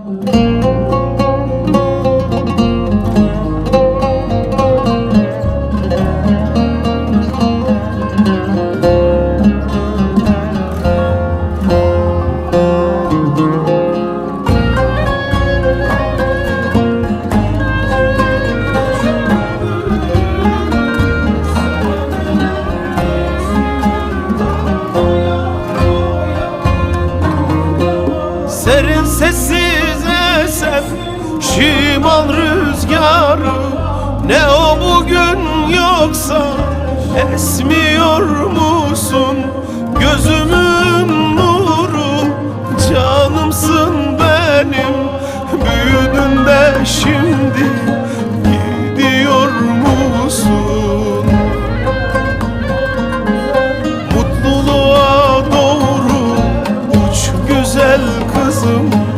Serin esen şimal rüzgarı Ne o bugün yoksa esmiyor musun? Gözümün nuru canımsın benim Büyüdün de şimdi gidiyor musun? Mutluluğa doğru uç güzel kızım